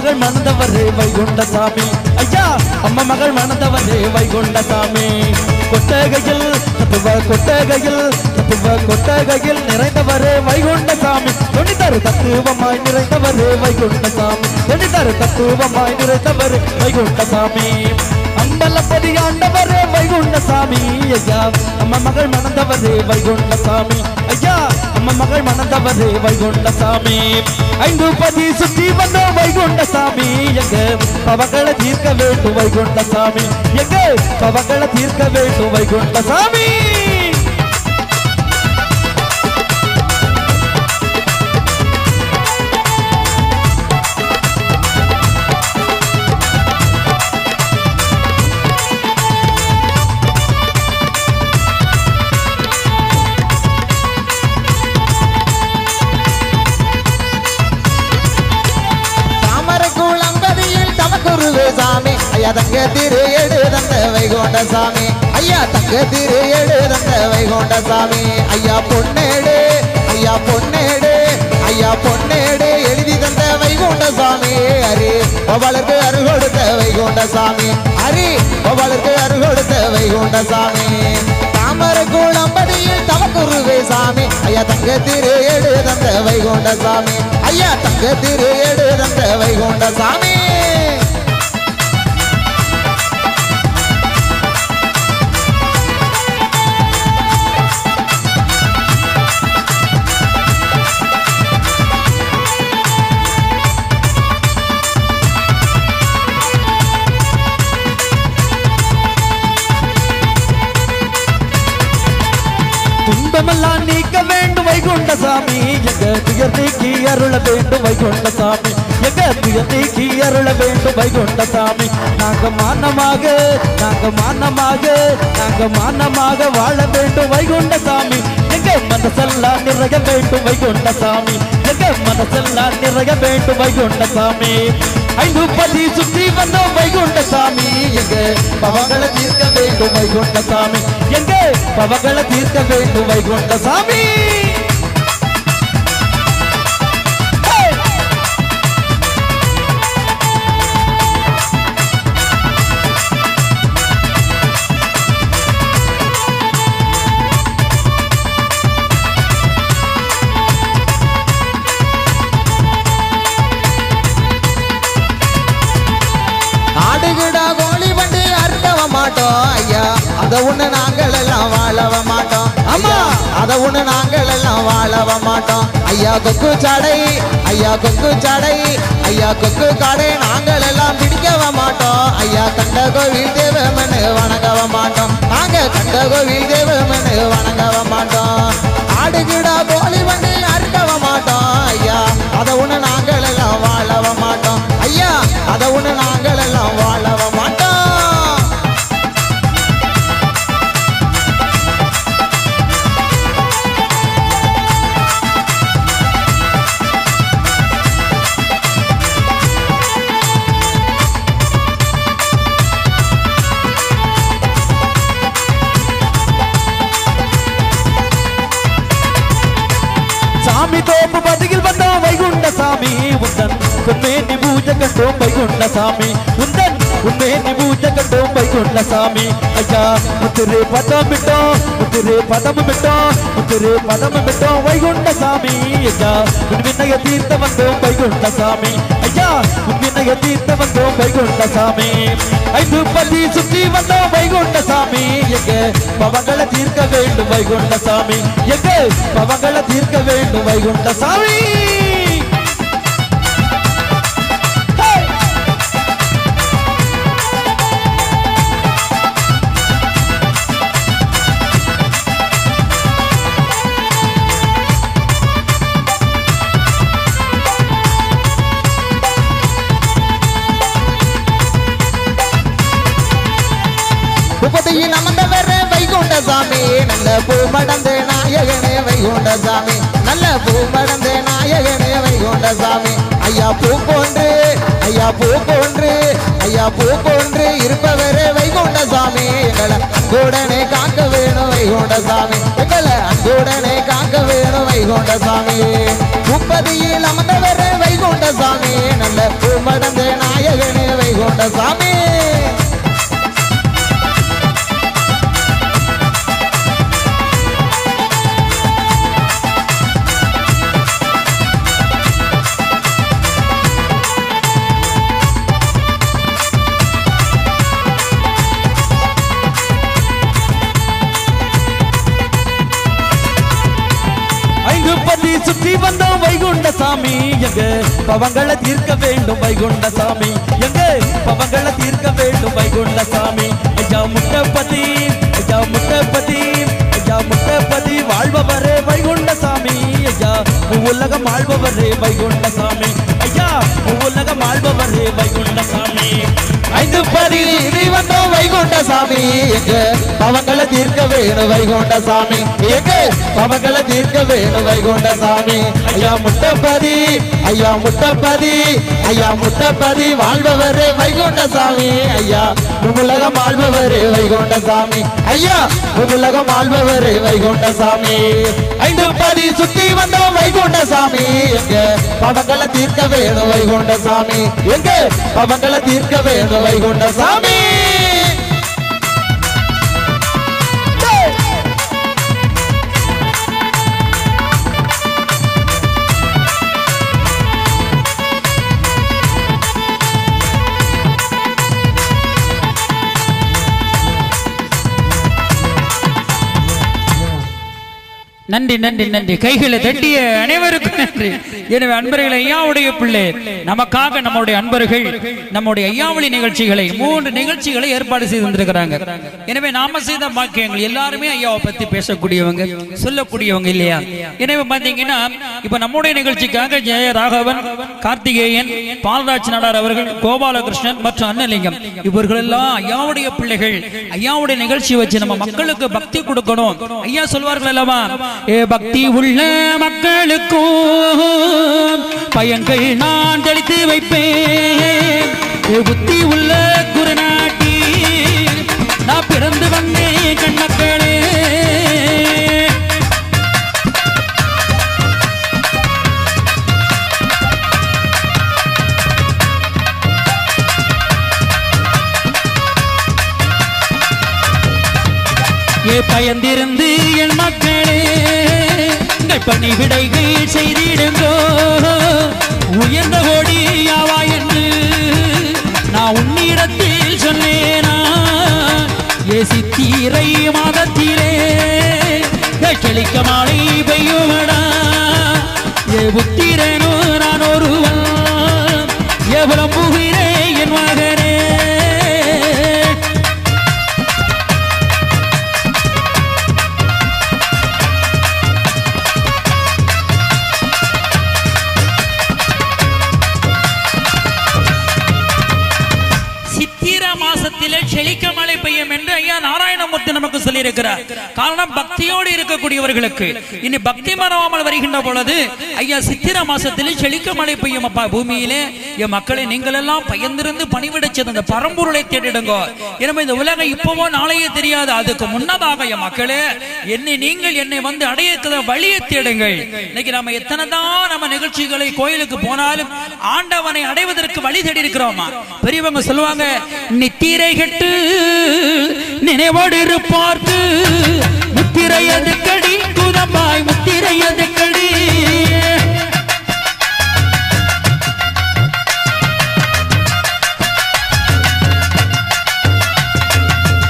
மகள் மணந்தவரே வைகுண்ட சாமி ஐயா அம்மா மகள் மணந்தவரே வைகுண்ட சாமி கொட்டகையில் தத்துவ கொட்டகையில் தத்துவ கொட்டகையில் நிறைந்தவரே வைகுண்ட சாமி தொனிதரு தத்துவமாய் நிறைந்தவரே வைகுண்ட சாமி தொனிதரு தத்துவமாய் நிறைந்தவரே வைகுண்ட சாமி அம்பலப்பதி ஆண்டவரே வைகுண்ட சாமி ஐயா அம்மா மகள் மணந்தவரே வைகுண்ட சாமி ஐயா அம்மா மகள் மணந்தவரே வைகுண்ட சாமி ஐந்து பதி சுற்றி வந்த வைகுண்ட சாமி எங்க பவகளை தீர்க்க வேண்டும் வைகுண்ட சாமி எங்க பவகளை தீர்க்க வேண்டும் வைகுண்ட சாமி ஐயா தங்க திரு எடு தந்த வைகோண்ட சாமி ஐயா தங்க திரு எடு தந்த வைகோண்ட சாமி ஐயா பொன்னேடு ஐயா பொன்னேடு ஐயா பொன்னேடு எழுதி தந்த வைகோண்ட சாமி ஹரி அவளுக்கு அருள் கொடுத்த வைகுண்ட சாமி ஹரி அவளுக்கு அருள் கொடுத்த வைகுண்ட சாமி தாமரக்குளம்பதியில் தமக்குருவே சாமி. ஐயா தங்க திரு எடு தந்த வைகுண்ட சாமி ஐயா தங்க திரு எடு தந்த வைகுண்ட சாமி துன்பமெல்லாம் நீக்க வேண்டும் வைகுண்ட சாமி. எங்க துயர் நீக்கி அருள வேண்டும் வைகுண்ட சாமி. எங்க துயர் நீக்கி அருள வேண்டும் வைகுண்ட சாமி. நாங்க மானமாக நாங்க மானமாக நாங்க மானமாக வாழ வேண்டும் வைகுண்ட சாமி. எங்க மனசெல்லாம் நிறைய வேண்டும் வைகுண்ட சாமி. எங்க மனசெல்லாம் நிறைய வேண்டும் வைகுண்ட சாமி. ஐந்து பதி சுற்றி வந்தோம் வைகுண்ட சாமி. எங்க பவங்களை தீர்க்க வேண்டும் வைகுண்ட சாமி. எங்க பவங்களை தீர்க்க வேண்டும் வைகுண்ட சாமி. மாட்டோம். ஐயா அத ஒண்ணு நாங்கள் எல்லாம் வாழவ மாட்டோம். ஆமா. அத ஒண்ணு நாங்கள் எல்லாம் வாழவ மாட்டோம். ஐயா கொக்கு சடை ஐயா கொக்கு சடை ஐயா கொக்கு கடை நாங்கள் எல்லாம் பிடிக்கவ மாட்டோம். ஐயா கண்ட கோவில் தேவமனு வணங்கவ மாட்டோம். நாங்க கண்ட கோவில் தேவமனு வணங்கவ மாட்டோம். ஆடுகிடா கோழி வண்டி அறுக்கவ மாட்டோம். ஐயா அத ஒண்ணு நாங்கள் எல்லாம் வாழவ மாட்டோம். ஐயா அத ஒண்ணு நாங்கள் எல்லாம் வாழவ சாமி. உந்தன் உன்மேனி பூஜை கண்டோம் வைகுண்ட சாமி. ஐயா முத்திரு பதம் விட்டோம் முத்திரு பதம் விட்டோம் முத்திரு பதம் விட்டோம் வைகுண்ட சாமி. ஐயா உன் தீர்த்த வந்தோம் வைகுண்ட சாமி. ஐயா உன் தீர்த்த வந்தோம் வைகுண்ட சாமி. ஐந்து பதி சுற்றி வந்தோம் வைகுண்ட சாமி. எங்க? பவங்களை தீர்க்க வேண்டும் வைகுண்ட சாமி. எங்க? பவங்களை தீர்க்க வேண்டும் வைகுண்ட சாமி. முப்பதியில் அமர்ந்தவர் வைகுண்ட சாமி. நல்ல பூ மடந்த நாயகனே வைகுண்ட சாமி. நல்ல பூ மடந்த நாயகனே வைகுண்ட சாமி. ஐயா பூ போன்று ஐயா பூ போன்று ஐயா பூ போன்று இருப்பவரே வைகுண்ட சாமி. எங்களை அன்புடனே காக்க வேணும் வைகுண்ட சாமி. எங்களை அன்புடனே காக்க வேணும் வைகுண்ட சாமி. முப்பதியில் அமர்ந்தவர் வைகுண்ட வைகுண்ட சாமி. நல்ல பூமடந்த நாயகனே வைகுண்ட சாமி. சுற்றி வந்தோம் வைகுண்ட சாமி எங்க? பவங்களை தீர்க்க வேண்டும் வைகுண்ட சாமி எங்க? பவங்களை தீர்க்க வேண்டும் வைகுண்ட சாமி ஐயா முட்டப்பதி ஐயா முட்டப்பதி ஐயா முட்டப்பதி வாழ்பவரே வைகுண்ட சாமி ஐயா உலகம் ஆள்பவரே வைகுண்ட சாமி ஐயா உலகம் ஆள்பவரே வைகுண்ட ஐந்து பதி நீ வந்தோம் வைகுண்ட சாமி எங்க? பவங்களை தீர்க்க வேணும் வைகுண்ட சாமி எங்க? பவங்களை தீர்க்க வேணும் வைகுண்ட சாமி ஐயா முட்டப்பதி ஐயா முட்டப்பதி ஐயா முட்டப்பதி வாழ்பவரே வைகுண்ட சாமி ஐயா உலகம் ஆள்பவரே வைகுண்ட சாமி ஐயா உலகம் ஆள்பவரே வைகுண்ட சாமி ஐந்து பதி சுத்தி வந்தோம் வைகுண்ட சாமி எங்க? பவங்களை தீர்க்க வேணும் வைகுண்ட சாமி எங்க? பவங்களை தீர்க்க வேணும் வைகுண்ட சாமி நன்றி நன்றி நன்றி கைகளை தட்டிய அனைவருக்கும் நன்றி. எனவே அன்பர்கள் ஐயாவுடைய பிள்ளை நமக்காக நம்முடைய அன்பர்கள் நம்முடைய ஐயாவளி நிகழ்ச்சிகளை மூன்று நிகழ்ச்சிகளை ஏற்பாடு செய்து வந்திருக்கிறாங்க. எனவே நாம செய்த பாக்கியங்கள் எல்லாருமே ஐயாவை பத்தி பேசக்கூடியவங்க சொல்லக்கூடியவங்க இல்லையா? எனவே பாத்தீங்கன்னா இப்ப நம்முடைய நிகழ்ச்சிக்காக ஜெய ராகவன் கார்த்திகேயன் பாலராஜ் நாடார் அவர்கள் கோபாலகிருஷ்ணன் மற்றும் அன்னலிங்கம் இவர்கள் எல்லாம் ஐயாவுடைய பிள்ளைகள். ஐயாவுடைய நிகழ்ச்சி வச்சு நம்ம மக்களுக்கு பக்தி கொடுக்கணும். ஐயா சொல்வார்கள் அல்லவா? ஏ பக்தி உள்ள மக்களுக்கும் பயங்கள் நான் தெளித்து வைப்பேன். ஏ புத்தி உள்ள குருநாட்டி நான் பிறந்து வந்தேன் கண்ணக்களே பயந்திருந்து மக்களே உங்கள் பணி விடைகள் செய்திடுங்கோ. உயர்ந்த கோடி யாவா என்று நான் உன்னிடத்தில் சொன்னேனா? ஏ சித்திரை மாதத்திலே ஏ செழிக்க மாலை பெய்யுமடா. ஏ புத்திரனோ நான் ஒருவன். எவ்வளவு ஐயா நாராயணமூர்த்தி நமக்கு சொல்லியிருக்கிறார். காரணம் பக்தியோடு இருக்கக்கூடியவர்களுக்கு. இனி பக்தி மறவாமல் வருகின்ற பொழுது ஐயா சித்திர மாசத்திலே செழிக்க மழை பெய்யும் அப்பா பூமியிலே. என் மக்களை நீங்கள் எல்லாம் பயந்திருந்து பணிவிடச்சது அந்த பரம்பொருளை தேடிடுங்க எனவே இந்த உலகம் இப்பவோ நாளையே தெரியாது. அதுக்கு முன்னதாக என் மக்களே என்னை நீங்கள் என்னை வந்து அடைய வழியை தேடுங்கள். இன்னைக்கு நம்ம எத்தனை தான் நம்ம நிகழ்ச்சிகளை கோயிலுக்கு போனாலும் ஆண்டவனை அடைவதற்கு வழி தேடி இருக்கிறோமா பெரியவங்க சொல்லுவாங்க நித்திரை கட்டு நினைவோடு இருப்பார்க்கு முத்திரை எதுக்கடி குதம்பாய் முத்திரை எதுக்கடி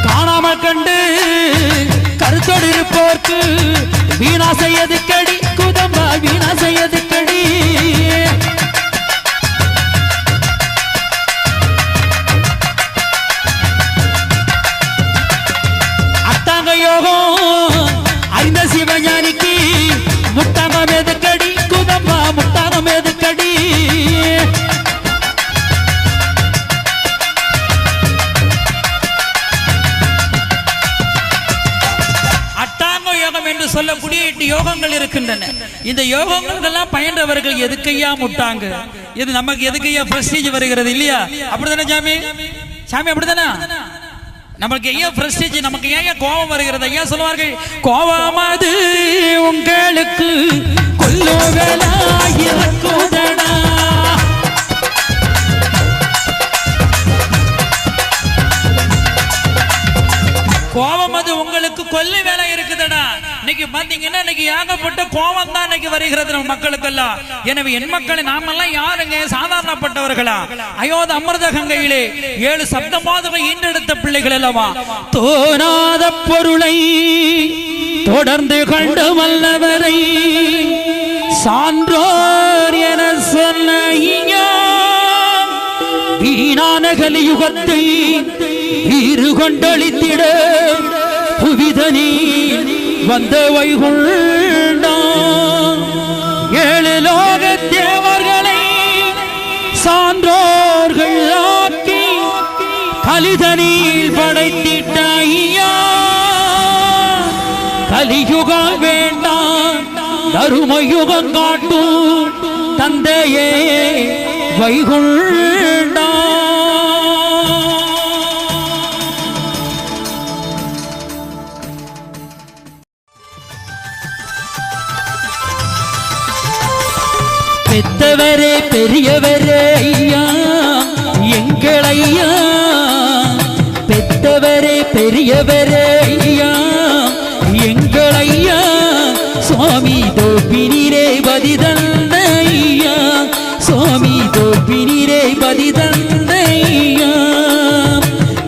காணாமல் கண்டு கருத்தோடு இருப்போர்க்கு வீணா செய்யதுக்கடி குதம்பாய் வீணா செய்யது எட்டு யோகங்கள் இருக்கின்றன. இந்த யோகங்கள்லாம் பயின்றவர்கள் எதுக்கையா முட்டாங்க? இது நமக்கு எதுக்கையா பிரஸ்டீஜ் வருகிறது இல்லையா? அப்படிதானே சாமி? சாமி அப்படிதானா நமக்கு ஏன் பிரஸ்டீஜ் நமக்கு ஏன் கோபம் வருகிறது? ஐயா சொல்லுவார்கள் கோபமாது உங்களுக்கு கொல்லுவலாயிருக்குதடா கோபம் அது உங்களுக்கு கொல்லு வேலை இருக்குதுடா. இன்னைக்கு பாத்தீங்கன்னா இன்னைக்கு ஏகப்பட்ட கோபம் தான் இன்னைக்கு வருகிறது நம்ம மக்களுக்கெல்லாம். எனவே என் மக்களை நாமெல்லாம் யாருங்க? சாதாரணப்பட்டவர்களா? அயோத அமிர்த கங்கையிலே ஏழு சப்தமாதவை ஈண்டெடுத்த பிள்ளைகள் அல்லவா? தோணாத பொருளை தொடர்ந்து கண்டு வல்லவரை சான்றோர் என சொன்ன ஐயா வீணான கலியுகத்தை வீறு கொண்டளித்திட புவிதனி. வந்த வைகுண்டா. ஏழு லோக தேவர்களை சான்றோர்கள் ஆக்கி கலிதனில் படைத்திட்ட ஐயா. கலியுகம் வேண்டாம் தருமயுகம் காட்டும் தந்தையே வைகுள் பெத்தவரே பெரியவரே ஐயா எங்கள் ஐயா பெத்தவரே பெரியவரே ஐயா எங்கள் ஐயா சுவாமி தோப்பினிரே பதிதந்த ஐயா சுவாமி தோப்பினிரே பதிதந்த ஐயா.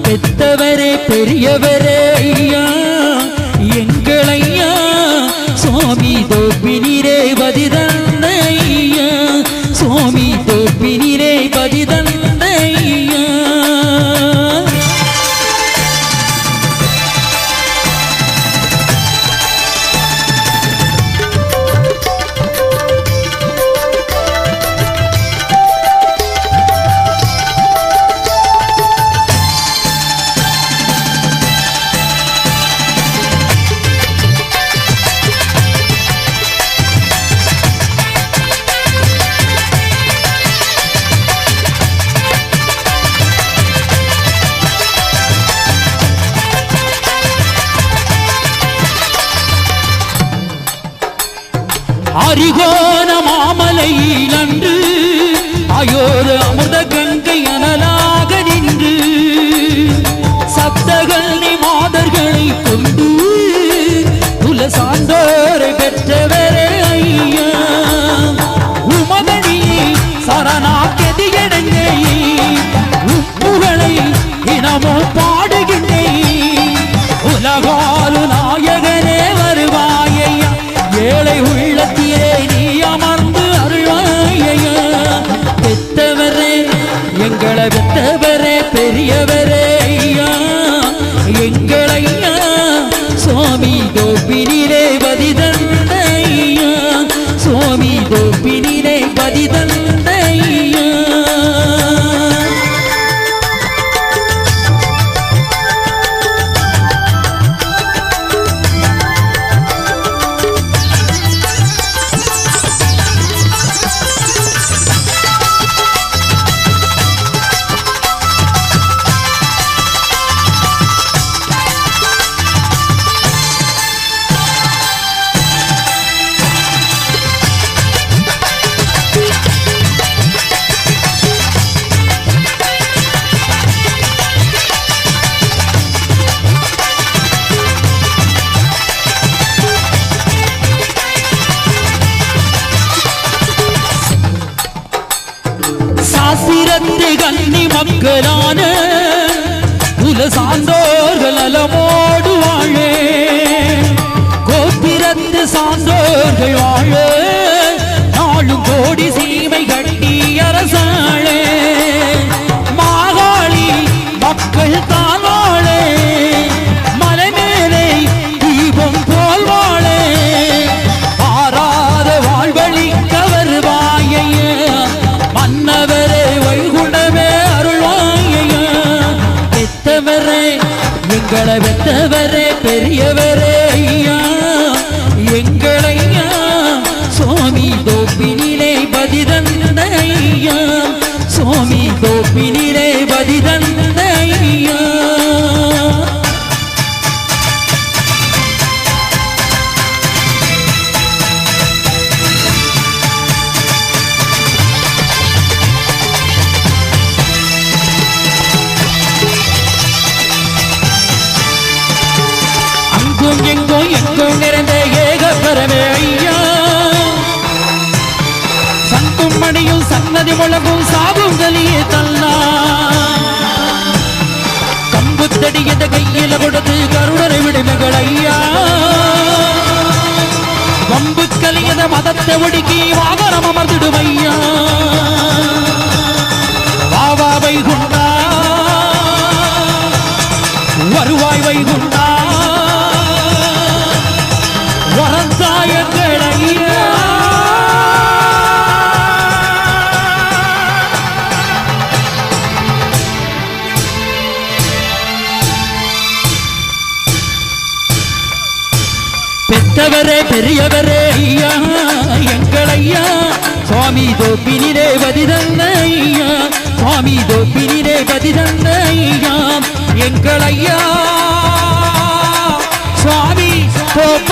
பெத்தவரே பெரியவரே மக்களான குல சான்றோர்கள் நலமோடு வாழே. கோபிரத்து சான்றோர்கள் வாழ பெரியவரே. பெத்தவரே பெரியவரே ஐயா எங்கள் ஐயா சுவாமி தோப்பினிலே பதிதந்த ஐயா. சுவாமி தோப்பினிலே பதிதந்த ஐயா. எங்கள் ஐயா சுவாமி தோப்ப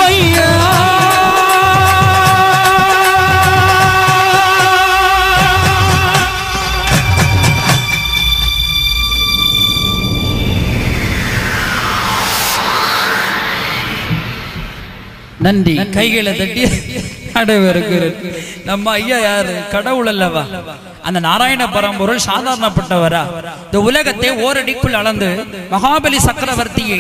நன்றி. கைகளை தட்டி அடைவருக்கிறேன். நம்ம ஐயா யாரு? கடவுள் அல்லவா அந்த நாராயண பரம்பொருள் சாதாரணப்பட்டவரா? இந்த உலகத்தை ஓரடிக்குள் அளந்து மகாபலி சக்கரவர்த்தியை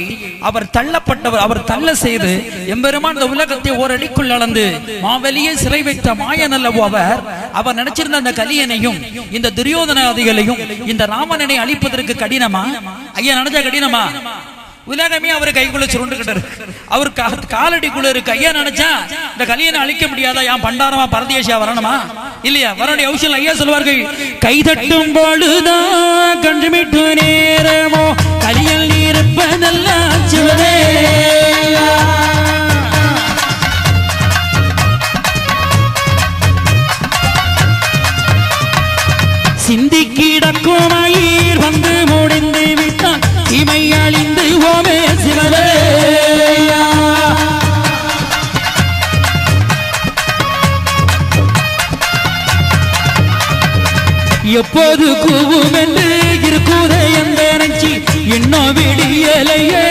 அவர் தள்ளப்பட்டவர் அவர் தள்ள செய்து எம்பெருமான் இந்த உலகத்தை ஓரடிக்குள் அளந்து மாவலியை சிறை வைத்த மாயன் அல்லவோ அவர் அவர் நினைச்சிருந்த அந்த கலியனையும் இந்த துரியோதனாதிகளையும் இந்த ராமனனை அழிப்பதற்கு கடினமா? ஐயா நினைச்சா கடினமா? உலகமே அவர் கைக்குள்ள சுருண்டுகிட்டு அவர் காலடிக்குள்ள இருக்கு. ஐயா நினைச்சா இந்த கலியனை அழிக்க முடியாதா? யான் பண்டாரமா பரதேசியா வரணுமா? இல்லையா? வரணும் அவசியம் ஐயா சொல்வார்கள் கைதட்டும் பொழுதான் கண்டுமிட்டு நேரமோ? கலியல் இருப்பதல்ல சிவனே. எப்போது கூவும் என்று இருக்குதை எந்த நினைச்சி இன்னும் விடியலையே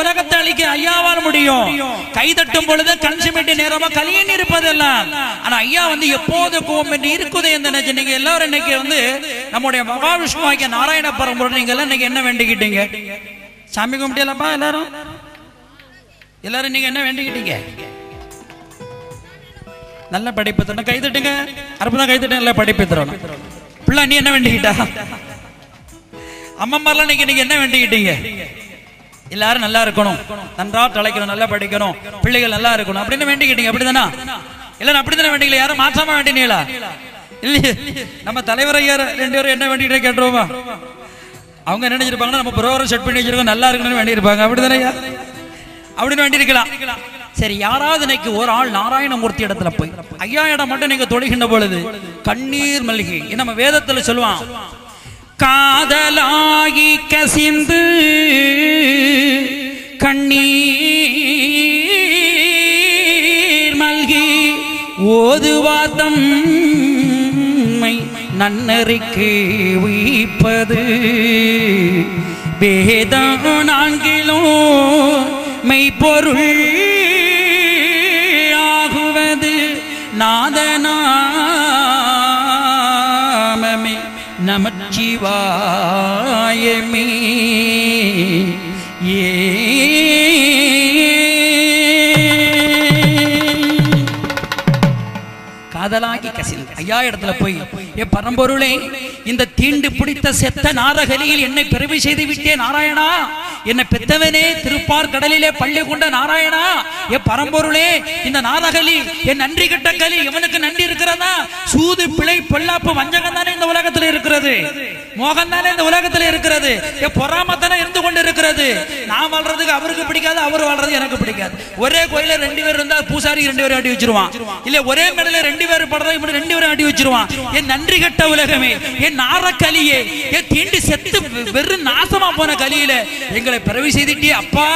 உலகத்தை அழிக்க ஐயாவால் முடியும். கை தட்டும் பொழுது கண் சிமிட்டி நேரமா கலியன் இருப்பதெல்லாம் ஆனா ஐயா வந்து எப்போது கோம் என்று இருக்குதே இந்த நினைச்சு நீங்க எல்லாரும் இன்னைக்கு வந்து நம்முடைய மகாவிஷ்ணு ஆகிய நாராயண பரம்பரை நீங்க எல்லாம் இன்னைக்கு என்ன வேண்டிக்கிட்டீங்க? சாமி கும்பிட்டியலப்பா எல்லாரும்? எல்லாரும் நீங்க என்ன வேண்டிக்கிட்டீங்க? நல்ல படிப்பு தரணும். கை தட்டுங்க. அற்புதம் கை தட்டு நல்ல படிப்பு தரணும். பிள்ளை நீ என்ன வேண்டிக்கிட்டா? அம்மம்மாரெல்லாம் நீங்க நீங்க என்ன வேண்டிக்கிட்டீங்க? எல்லாரும் நல்லா இருக்கணும். நன்றா தலைக்கணும் நல்லா படிக்கணும். பிள்ளைகள் நல்லா இருக்கணும். அப்படின்னு வேண்டிக்கிட்டீங்க. அப்படிதானா? எல்லாரும் அப்படித்தானே வேண்டிக்கல? யாரும் மாற்றாம வேண்டினீங்களா? இல்லையே. நம்ம தலைவர் ஐயா ரெண்டு பேரும் என்ன வேண்டிக்கிட்டே கேட்டுருவோமா? அவங்க என்ன நினைச்சிருப்பாங்கன்னா நம்ம புரோகரம் செட் பண்ணி வச்சிருக்கோம். நல்லா இருக்கணும்னு வேண்டியிருப்பாங்க. அப்படிதானே அப்படின்னு வேண்டியிருக்கலாம். சரி யாராவது இன்னைக்கு ஒரு ஆள் நாராயணமூர்த்தி இடத்துல போய் ஐயா இடம் மட்டும் நீங்க தொழுகின்ற பொழுது கண்ணீர் மல்லிகை நம்ம வேதத்துல சொல்லுவான். காதலாகி கசிந்து கண்ணீர் மல்கி ஓதுவாதம் நன்னறிக்கு உயிப்பது வேதம் நான்கிலும் மெய்ப்பொருள் சிவாயமி ஏ. காதலாகி கசில் ஐயா இடத்துல போய் ஏ பரம்பொருளே இந்த தீண்டு பிடித்த செத்த நாரகலியில் என்னை பிறவி செய்து விட்டே நாராயணா. என்னை பெத்தவனே திருப்பார் கடலிலே பள்ளி கொண்ட நாராயணா. ஏ பரம்பொருளே இந்த நாரகலி என் நன்றி கட்ட கலி இவனுக்கு நன்றி இருக்கிறதா? சூது பிழை பொல்லாப்பு வஞ்சகம் தானே இந்த உலகத்துல இருக்கிறது. மோகம் தானே இந்த உலகத்துல இருக்கிறது. ஏ பொறாமத்தானே இருந்து கொண்டு இருக்கிறது நான் வாழ்றதுக்கு அவருக்கு பிடிக்காது அவர் வாழ்றது எனக்கு பிடிக்காது. ஒரே கோயில ரெண்டு பேர் இருந்தா பூசாரி ரெண்டு பேரும் அடி வச்சிருவான். இல்ல ஒரே மேடல ரெண்டு பேர் படுறது இப்படி ரெண்டு பேரும் அடி வச்சிருவான். என் நன்றி கட்ட உலகமே. என் நாரக்கலியே ஏ தீண்டு செத்து வெறும் நாசமா போன கலியில எங்களை பிறவி செய்துட்டே அப்பா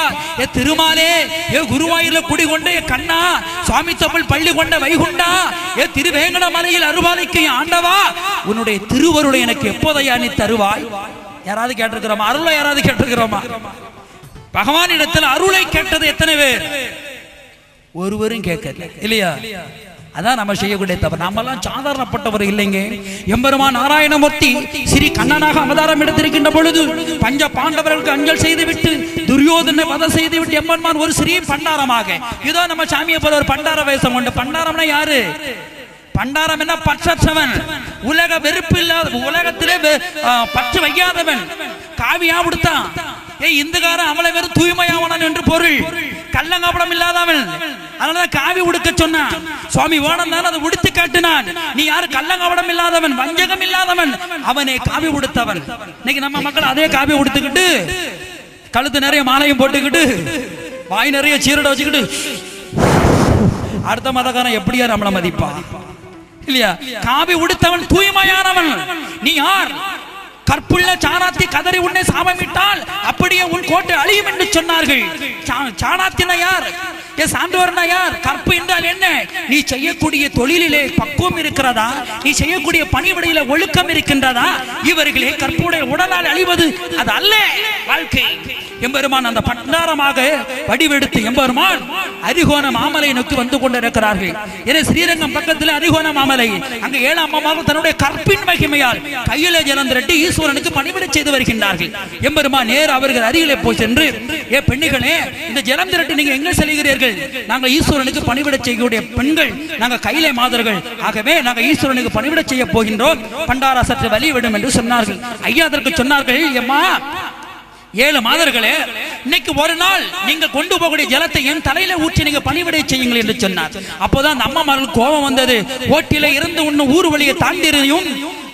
ஏ திருமாலே ஏ குருவாயூர்ல குடி கொண்ட ஏ கண்ணா சுவாமி தமிழ் பள்ளி கொண்ட வைகுண்டா ஏ திருவேங்கட மலையில் அருபாலிக்கு ஆண்டவா உன்னுடைய திருவருளை எனக்கு எப்போதையா நீ தருவாய்? யாராவது கேட்டிருக்கிறோமா? அருளை யாராவது கேட்டிருக்கிறோமா? பகவானிடத்தில் அருளை கேட்டது எத்தனை பேர்? ஒருவரும் கேட்கல. இல்லையா? அதான் நம்ம செய்யக்கூடிய தவறு. நம்மெல்லாம் சாதாரணப்பட்டவர் இல்லைங்க. எம்பெருமா நாராயணமூர்த்தி ஸ்ரீ கண்ணனாக அவதாரம் எடுத்திருக்கின்ற பொழுது பஞ்ச பாண்டவர்களுக்கு அஞ்சல் செய்துவிட்டு துரியோதனை வதம் செய்துவிட்டு எம்பெருமான் ஒரு ஸ்ரீ பண்டாரமாக. இதோ நம்ம சாமியை போல ஒரு பண்டார வேஷம் கொண்டு பண்டாரம்னா யாரு? பண்டாரம் என்ன? பற்றற்றவன் உலக வெறுப்பு இல்லாத உலகத்திலே பற்று வையாதவன். காவியா கொடுத்தான் ஏய் இந்துக்காரன் அவளை வெறும் தூய்மையாவனன் என்று பொருள். கள்ளங்காபடம் இல்லாதவன். அதனாலதான் காவி உடுக்க சொன்னான். சுவாமி வேணும் தான் அதை உடுத்து காட்டினான். நீ யாரு? கள்ளங்கவடம் இல்லாதவன் வஞ்சகம் இல்லாதவன். அவனே காவி உடுத்தவன். இன்னைக்கு நம்ம மக்கள் அதே காவி உடுத்துக்கிட்டு கழுத்து நிறைய மாலையும் போட்டுக்கிட்டு வாய் நிறைய சீரடை வச்சுக்கிட்டு அடுத்த மதக்காரன் எப்படியா நம்மள மதிப்பா இல்லையா? காவி உடுத்தவன் தூய்மையானவன். நீ யார்? கற்புள்ள சாணாத்தி கதறி உன்னை சாபமிட்டால் அப்படியே உன் கோட்டை அழியும் என்று சொன்னார்கள். சா- சாணாத்தின யார்? ஏ சான்றோர்னா யார்? கற்பு என்றால் என்ன? நீ செய்யக்கூடிய தொழிலிலே பக்குவம் இருக்கிறதா? நீ செய்யக்கூடிய பணிவிடையில ஒழுக்கம் இருக்கின்றதா? இவர்களே கற்புடைய உடலால் அழிவது அது அல்ல வாழ்க்கை. எம்பெருமான் அந்த பண்டாரமாக வடிவெடுத்து எம்பெருமான் அரிகோண மாமலை நோக்கி வந்து கொண்டிருக்கிறார்கள். எனவே ஸ்ரீரங்கம் பக்கத்தில் அரிகோண மாமலை. அங்கு ஏழாம் அம்மாவும் தன்னுடைய கற்பின் மகிமையால் கையில ஜலம் ஈஸ்வரனுக்கு பணிவிடை செய்து வருகின்றார்கள். எம்பெருமான் நேர் அவர்கள் அருகிலே போய் சென்று ஏ பெண்ணிகளே இந்த ஜலம் திரட்டி நீங்க எங்க செல்கிறீர்கள்? நாங்கள் ஈஸ்வரனுக்கு பணிவிட செய்யக்கூடிய பெண்கள் நாங்க கையிலே மாதர்கள். ஆகவே நாங்கள் ஈஸ்வரனுக்கு பணிவிட செய்ய போகின்றோம். பண்டாரா சற்று வழி விடும் என்று சொன்னார்கள். ஐயா அதற்கு சொன்னார்கள் எம்மா ஏழு மாதர்களே இன்னைக்கு ஒரு நாள் நீங்க கொண்டு போகக்கூடிய ஜலத்தை என் தலையில ஊற்றி நீங்க பணிவிடை செய்யுங்கள் என்று சொன்னார். அப்போதான் அந்த அம்மாமார்கள் கோபம் வந்தது. ஓட்டில இருந்து உன்னும் ஊர் வழியை தாண்டியும்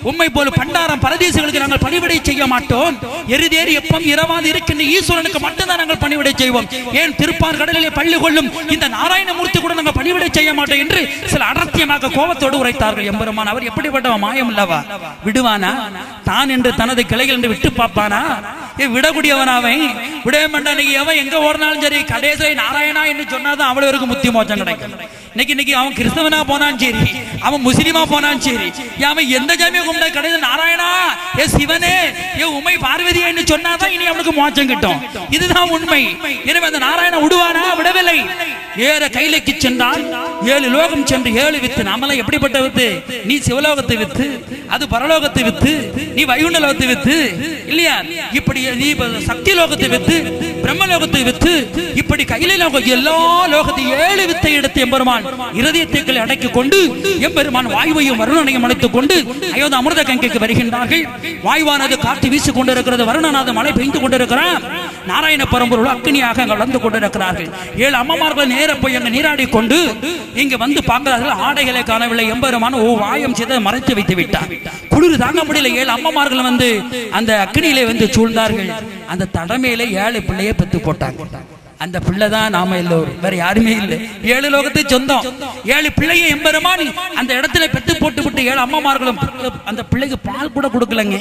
உண்மை போல பண்டாரம் பரதேசங்களுக்கு நாங்கள் பணிவிடை செய்ய மாட்டோம். எருதேறி எப்பம் இரவாது இருக்கின்ற ஈஸ்வரனுக்கு மட்டும்தான் நாங்கள் பணிவிடை செய்வோம். ஏன் திருப்பார் கடலிலே பள்ளி கொள்ளும் இந்த நாராயணமூர்த்தி கூட நாங்கள் பணிவிடை செய்ய மாட்டோம் என்று சில அடர்த்தியமாக கோபத்தோடு உரைத்தார்கள். எம்பெருமான் அவர் எப்படிப்பட்ட மாயம் அல்லவா விடுவானா? தான் என்று தனது கிளைகள் என்று விட்டு பார்ப்பானா? விடக்கூடியவன் அவன் விடவே மாட்டான் எவன் எங்க ஓடினாலும் சரி கடைசி நாராயணா என்று சொன்னாதான் அவ்வளவு முத்தி மோச்சம் கிடைக்கும். இன்னைக்கு இன்னைக்கு அவன் கிறிஸ்தவனா போனான் சரி. அவன் முஸ்லிமா போனான் சரி. அவன் எந்த ஜாமியை கும்பிட்டா கிடையாது நாராயணா? ஏ சிவனே? ஏ உமை பார்வதி என்று சொன்னாதான் இனி அவனுக்கு மோச்சம் கிட்டும். இதுதான் உண்மை. எனவே அந்த நாராயண விடுவானா விடவில்லை. ஏற கைலைக்கு சென்றால் ஏழு லோகம் சென்று ஏழு வித்து. நாமெல்லாம் எப்படிப்பட்ட வித்து நீ சிவலோகத்தை வித்து அது பரலோகத்தை வித்து நீ வைகுண்டலோகத்தை வித்து இல்லையா? இப்படி நீ சக்தி லோகத்தை வித்து பிரம்மலோகத்தை வித்து இப்படி கையில எல்லா லோகத்தையும் ஏழு வித்தை எடுத்து எம்பெருமான் இருதயத்தைகளை அடக்கிக் கொண்டு எம்பெருமான் வாயுவையும் வருணனையும் அழைத்துக் கொண்டு அயோத அமிர்த கங்கைக்கு வருகின்றார்கள். வாயுவானது காற்று வீசிக் கொண்டிருக்கிறது வருணநாத மழை பெய்து கொண்டிருக்கிறார் நாராயண பரம்பொருள் அக்னியாக அங்க வளர்ந்து கொண்டிருக்கிறார்கள். ஏழு அம்மமார்கள் நேர போய் அங்கு நீராடி கொண்டு இங்கு வந்து பார்க்கிறார்கள் ஆடைகளை காணவில்லை. எம்பெருமான் ஓ வாயம் செய்த மறைத்து வைத்து விட்டார். குளிர் தாங்க முடியல. ஏழு அம்மமார்கள் வந்து அந்த அக்னியிலே வந்து சூழ்ந்தார்கள். அந்த தடமையில ஏழை பிள்ளையை பெத்து போட்டாங்க அந்த பிள்ளை தான் நாம எல்லோரும். வேற யாருமே இல்லை. ஏழு லோகத்தை சொந்தம். ஏழு பிள்ளையை எம்பெருமான் அந்த இடத்துல பெத்து போட்டு விட்டு ஏழு அம்மாமார்களும் அந்த பிள்ளைக்கு பால் கூட கொடுக்கலங்க.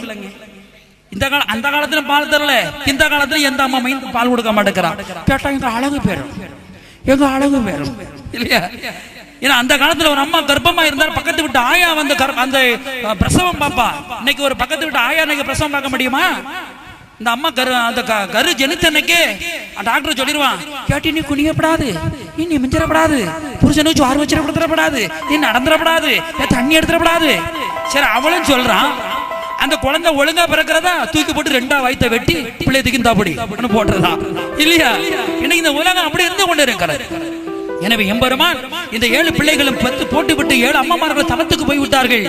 இந்த கால அந்த காலத்துல பால் தரல. இந்த காலத்துல எந்த அம்மா மைந்து பால் கொடுக்க மாட்டேங்கிறான் கேட்டா எங்க அழகு பேரும். எங்க அழகு பேரும். இல்லையா? ஏன்னா அந்த காலத்துல ஒரு அம்மா கர்ப்பமா இருந்தால் பக்கத்து விட்டு ஆயா வந்து கர்- அந்த பிரசவம் பாப்பா இன்னைக்கு ஒரு பக்கத்து விட்டு ஆயா இன்னைக்கு பிரசவம் பார்க்க முடியுமா? இந்த அம்மா கரு அந்த க- கரு ஜனித்த டாக்டர் சொல்லிடுவான் கேட்டி நீ குனியப்படாது. நீ நிமிஞ்சிடப்படாது புருஷனுக்கு சோறு வச்சிட கொடுத்துடப்படாது நீ நடந்துடப்படாது. தண்ணி எடுத்துடப்படாது. சரி அவளும் சொல்றான் அந்த குழந்தை ஒழுங்கா பிறக்கிறதா? தூக்கி போட்டு ரெண்டா வயித்தை வெட்டி பிள்ளை தூக்கிந்தாப்படி போட்டுறதா இல்லையா? இன்னைக்கு இந்த உலகம் அப்படி இருந்து கொண்டு இருக்கிறது. எனவே எம்பெருமான் இந்த ஏழு பிள்ளைகளும் பத்து போட்டு விட்டு ஏழு அம்மாமார்கள் தவத்துக்கு போய்விட்டார்கள்.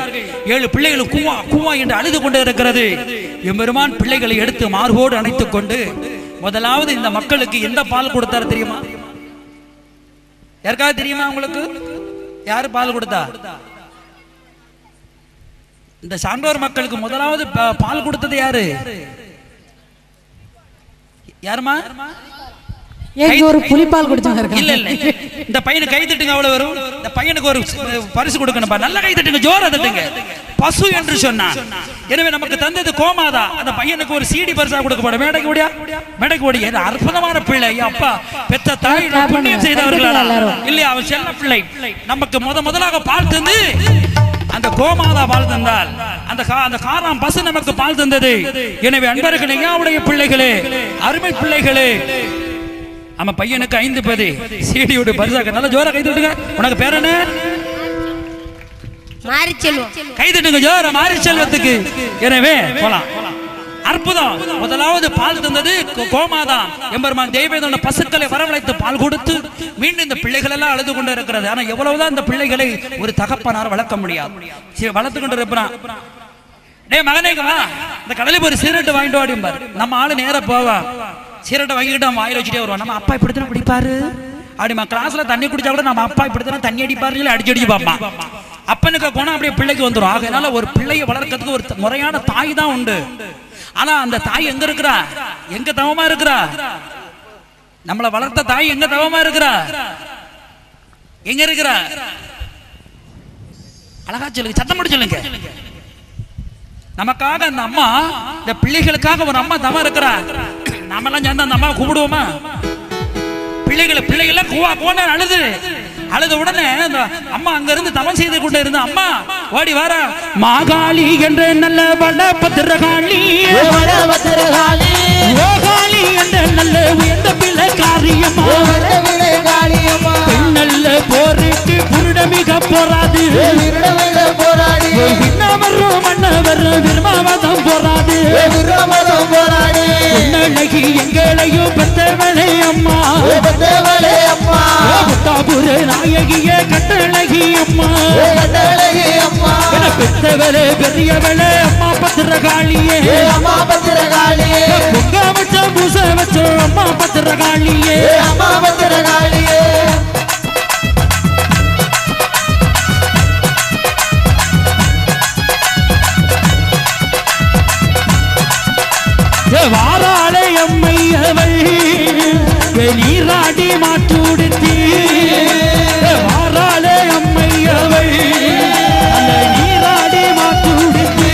ஏழு பிள்ளைகளும் கூவா கூவா என்று அழுது கொண்டு இருக்கிறது. எம்பெருமான் பிள்ளைகளை எடுத்து மார்போடு அணைத்துக் கொண்டு முதலாவது இந்த மக்களுக்கு எந்த பால் கொடுத்தாரு தெரியுமா? யாருக்காவது தெரியுமா உங்களுக்கு? யாரு பால் கொடுத்தா? இந்த சான்றோர் மக்களுக்கு முதலாவது பால் கொடுத்தது யாரு? யாருமா ஏங்க ஒரு புலிப்பால் குடிச்சவங்க இல்ல இல்ல. இந்த பையனுக்கு கை தட்டுங்க அவ்வளவு வரும்? இந்த பையனுக்கு ஒரு பரிசு கொடுக்கணும்பா நல்ல கை தட்டுங்க ஜோர தட்டுங்க. பசு என்று சொன்னான் எனவே நமக்கு தந்தது கோமாதா. அந்த பையனுக்கு ஒரு சீடி பரிசா கொடுக்கப்படும் மேடைக்கு ஓடியா? மேடைக்கு ஓடியா அற்புதமான பிள்ளை. அப்பா பெத்த தாய் புண்ணியம். செய்தவர்களா. இல்லையா அவன் செல்ல பிள்ளை. நமக்கு முத முதலாக பால் தந்து அந்த கோமாதா பால் தந்தால் அந்த அந்த காராம் பசு நமக்கு பால் தந்தது. எனவே அன்பர்களே அவருடைய பிள்ளைகளே அருமை பிள்ளைகளே நம்ம பையனுக்கு ஐந்து பதி. சீடியோட பரிசாக்க நல்ல ஜோரா கை தட்டுங்க உனக்கு பேர் என்ன? மாறி கை தட்டுங்க ஜோர மாரி செல்வத்துக்கு எனவே போலாம். அற்புதம். முதலாவது பால் தந்தது கோமாதான் எம்பெருமான் தெய்வேதன பசுக்களை வரவழைத்து பால் கொடுத்து மீண்டும் இந்த பிள்ளைகள் எல்லாம் அழுது கொண்டு இருக்கிறது. ஆனா எவ்வளவுதான் இந்த பிள்ளைகளை ஒரு தகப்பனார் வளர்க்க முடியாது. சரி, வளர்த்து கொண்டு இருக்கிறான் டேய் மகனே இங்க வா. இந்த கடையில ஒரு சீரட்டு வாங்கிட்டு வாடிம்பார் நம்ம ஆளு நேரா போவா. சீரட்டை வாங்கிக்கிட்டு அவன் வாயில் வச்சுட்டே வருவான் நம்ம அப்பா இப்படித்தானே குடிப்பாரு? அப்படிமா கிளாஸ்ல தண்ணி குடிச்சா கூட நம்ம அப்பா இப்படித்தானே தண்ணி அடிப்பாரு இல்லை அடிச்சு அடிச்சு பார்ப்பான். அப்பனுக்கு போனா அப்படியே பிள்ளைக்கு வந்துடும் அதனால ஒரு பிள்ளையை வளர்க்கறதுக்கு ஒரு முறையான தாய் தான் உண்டு. ஆனா அந்த தாய் எங்க இருக்கிறா? எங்க தவமா இருக்கிறா? நம்மளை வளர்த்த தாய் எங்க தவமா இருக்கிறா? எங்க இருக்கிறா? அழகா சொல்லுங்க. சத்தம் போட்டு சொல்லுங்க. நமக்காக அந்த அம்மா இந்த பிள்ளைகளுக்காக ஒரு அம்மா தவம் இருக்கிறா? நாம எல்லாம் சேர்ந்து அந்த அம்மாவை கூப்பிடுவோமா? பிள்ளைகளை பிள்ளைகளை கூவா போன அழுது. அழுத உடனே அம்மா அங்க இருந்து தவம் செய்து கொண்டு இருந்த அம்மா ஓடி வர மாகாளி என்ற நல்ல வட பத்திரகாளி. ஓகாளி என்ற நல்ல உயர்ந்த பிள்ளை காளியம்மா நல்ல போருக்கு புருடமிக போராது. விடவிட போராடி. விண்ணவரும் மன்னவரும் விரும்பாவதம் போராது விருமதம் போராடி. உன்னழகி எங்களையும் பெற்றவளே அம்மா. தேவலே அம்மா. முத்தாபுர நாயகியே கட்டழகி அம்மா. கட்டழகி அம்மா. பெற்றவளே பெரியவளே அம்மா பத்திரகாளியே. அம்மா பத்திரகாளியே. பொங்க வச்ச பூச வச்ச அம்மா பத்திரகாளியே. அம்மா பத்திரகாளியே. ஏ நீராடி மாற்றுடுத்தி வாராளே அம்மை அவள் நீராடி மாற்றுடுத்தி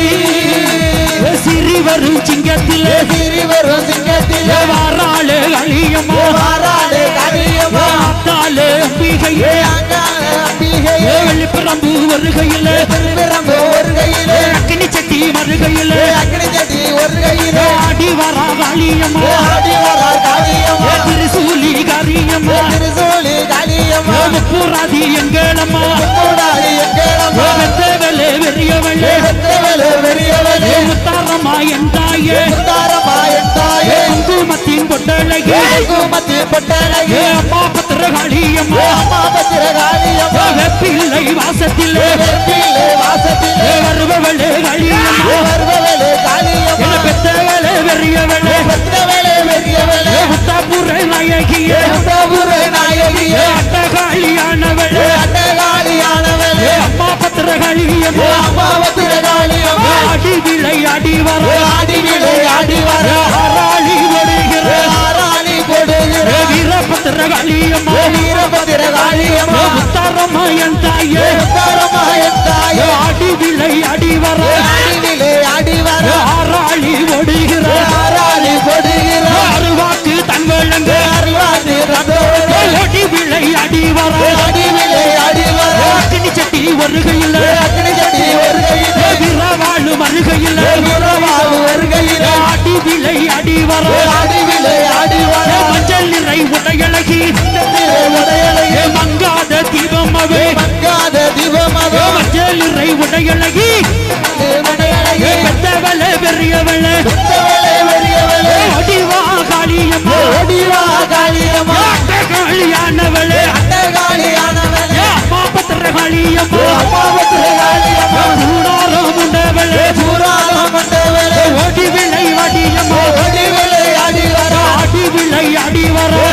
சிறிவரும் சிங்கத்திலே. சிறிவரும் சிங்கத்திலே. வாராளே அழியம்மா. வாராளே ஆத்தாளே அம்பிகையே அம்பிகையே வெளிப்பிரம்பு வருகையிலே சட்டி அக்னி சட்டி ஆடி வரா காளியம்மா ஆடி வரா காளியம்மா திருசூலி காரியம்மா திருசூலி காளியம்மா முப்புராதி எங்களம்மா வெறியவளே முத்தாரம்மா என் தாயே முத்தாரம்மா என் தாயே குங்குமத்தின் பொட்டழகே பொட்டழகே வாசத்திலே வாசத்திலே வருபவளே காளியம்மா வருபவளே காளியம்மா. பெத்தவளே வெறியவளே. பெற்றவளே பெரியவளே ஏ முத்தாபுர நாயகியே. ஏ நாயகியே. அட்டகாளியானவளே. அட்டகாளியானவளே. அம்மா பத்திரகாளியம்மா. அம்மா பத்திரகாளியம்மா. அடி விளை அடி வர ஆடி விளை ஆடி வர ஆராளி வருகிற ஆராணி கொடுகிற வீர பத்திரகாளியம்மா வீரபத்திரகாளியம்மா. முத்தாரம்மா என் தாயே முத்தாரம்மா என் தாயே அடி விளை அடி வர ஆடிவிலே ஆடி வர ஆராளி ஓடுகிற ஆராணி கொடுகிற அருவாக்கு தன் வழங்க அருவாதி ரதோடு ஓடி விளை அடி வர ஆடிவிலே ஆடி வர அக்னி சட்டி வருகையில். அக்னி செடி ஒரு கையிலே வீரவாழு மருகையில் வீரவாவு ஒரு கையிலே அடி விளை அடி வர ஆடிவிலே ஆடி வர மஞ்சள் நிறை உடையழகி. பெற்றவளை உடையழகி பெற்றவளை பெரியவளை அடிவா காளியம்மா அடிவா காளியம்மா. காளியானவளே காளியானவளே அம்மா பத்திர காளியம்மா அம்மா பத்திர காளியம்மா சூடாரம் உண்டவளே சூடாரம் உண்டவளே ஓடி விளை அடியம்மா ஓடி விளை அடிவரா. அடி விளை அடிவரா.